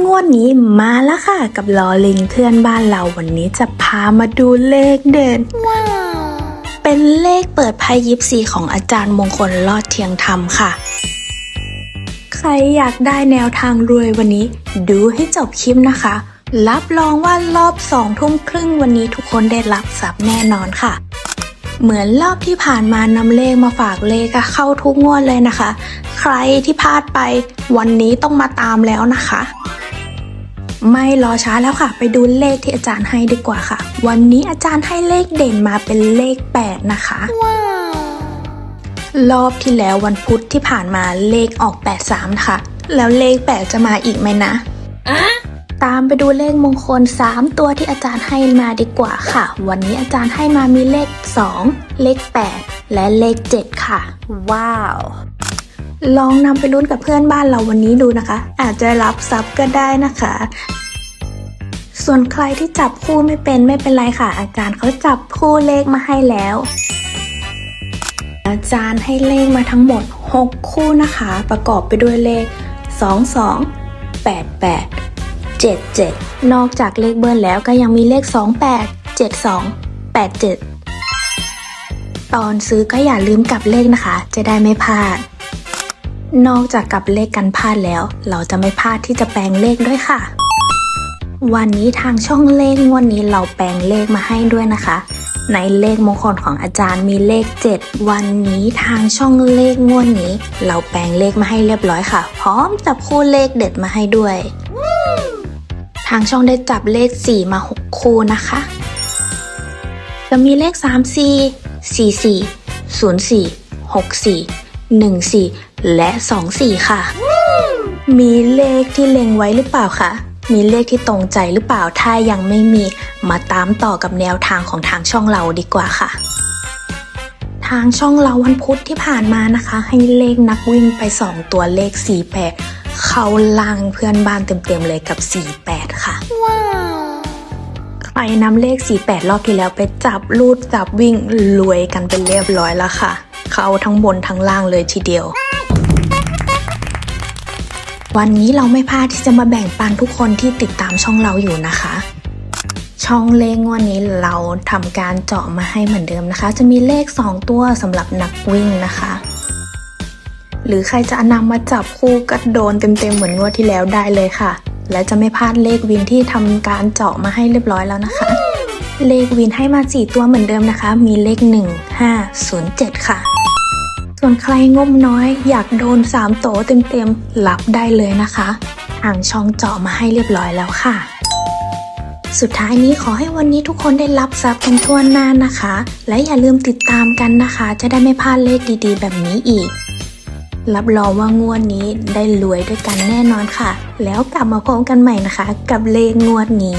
งวดนี้มาแล้วค่ะ กับลอลิงเพื่อนบ้านเราวันนี้จะพามาดูเลขเด่นเป็นเลขเปิดไพ่ยิปซีของอาจารย์มงคลลอดเทียงธรรมค่ะ ใครอยากได้แนวทางรวยวันนี้ ดูให้จบคลิปนะคะ รับรองว่ารอบสองทุ่มครึ่งวันนี้ทุกคนได้รับทรัพย์แน่นอนค่ะเหมือนรอบที่ผ่านมานำเลขมาฝากเลขก็เข้าทุกงวดเลยนะคะ ใครที่พลาดไปวันนี้ต้องมาตามแล้วนะคะ ไม่รอช้าแล้วค่ะ ไปดูเลขที่อาจารย์ให้ดีกว่าค่ะ วันนี้อาจารย์ให้เลขเด่นมาเป็นเลข 8 นะคะ รอบที่แล้ววันพุธที่ผ่านมาเลขออก 83 นะคะ แล้วเลข 8 จะมาอีกไหมนะ ตามไปดูเลขมงคล 3 ตัวที่อาจารย์ให้มาดีกว่าค่ะ วันนี้อาจารย์ให้มามีเลข 2 เลข 8 และเลข 7 ค่ะ ว้าว ลองนำไปลุ้นกับเพื่อนบ้านเราวันนี้ดูนะคะ อาจจะรับทรัพย์ก็ได้นะคะ ส่วนใครที่จับคู่ไม่เป็นไม่เป็นไรค่ะ อาจารย์เขาจับคู่เลขมาให้แล้ว อาจารย์ให้เลขมาทั้งหมด 6 คู่นะคะ ประกอบไปด้วยเลข 22 88 77 นอกจากเลขเบิ้ลแล้วก็ยังมีเลข 28 72 87 ตอนซื้อก็อย่าลืมกลับเลขนะคะ จะได้ไม่พลาด นอกจากกับเลขกันพลาดแล้ว เราจะไม่พลาดที่จะแปลงเลขด้วยค่ะ วันนี้ทางช่องเลขงวดนี้เราแปลงเลขมาให้ด้วยนะคะ ในเลขมงคลของอาจารย์มีเลข 7 วันนี้ทางช่องเลขงวดนี้ เราแปลงเลขมาให้เรียบร้อยค่ะ พร้อมจับคู่เลขเด็ดมาให้ด้วย ทางช่องได้จับเลข 4 มา 6 คู่นะคะ จะมีเลข 3 4 4 4 0 4 6 4 1 4 และ 2 4 ค่ะ มีเลขที่เล็งไว้หรือเปล่าคะ มีเลขที่ตรงใจหรือเปล่า ถ้ายังไม่มีมาตามต่อกับแนวทางของทางช่องเราดีกว่าค่ะ ทางช่องเราวันพุธที่ผ่านมานะคะ ให้เลขนักวิ่งไป 2 ตัวเลข 48 เข้าล่างเพื่อนบ้านเต็มๆเลยกับ 48 ค่ะใครนำเลข 48 รอบที่แล้วไปจับลูดจับวิ่งรวยกันเป็นเรียบร้อยแล้วค่ะ เข้าทั้งบนทั้งล่างเลยทีเดียว วันนี้เราไม่พลาดที่จะมาแบ่งปันทุกคนที่ติดตามช่องเราอยู่นะคะ ช่องเลขงวันนี้เราทำการเจาะมาให้เหมือนเดิมนะคะ จะมีเลข 2 ตัวสำหรับนักวิ่งนะคะ หรือใครจะนำมาจับคู่ก็โดนเต็มๆเหมือนงวดที่แล้วได้เลยค่ะ และจะไม่พลาดเลขวินที่ทำการเจาะมาให้เรียบร้อยแล้วนะคะ เลขวินให้มา 4 ตัวเหมือนเดิมนะคะ มีเลข 1 5 0 7 ค่ะ ส่วนใครงบน้อยอยากโดน 3 โตเต็มๆรับได้เลยนะคะทางช่องเจาะมาให้เรียบร้อยแล้วค่ะ สุดท้ายนี้ขอให้วันนี้ทุกคนได้รับทรัพย์กันทั่วหน้านะคะ และอย่าลืมติดตามกันนะคะ จะได้ไม่พลาดเลขดีๆ แบบนี้อีก รับรองว่างวดนี้ได้รวยด้วยกันแน่นอนค่ะ แล้วกลับมาพบกันใหม่นะคะ กับเลขงวดนี้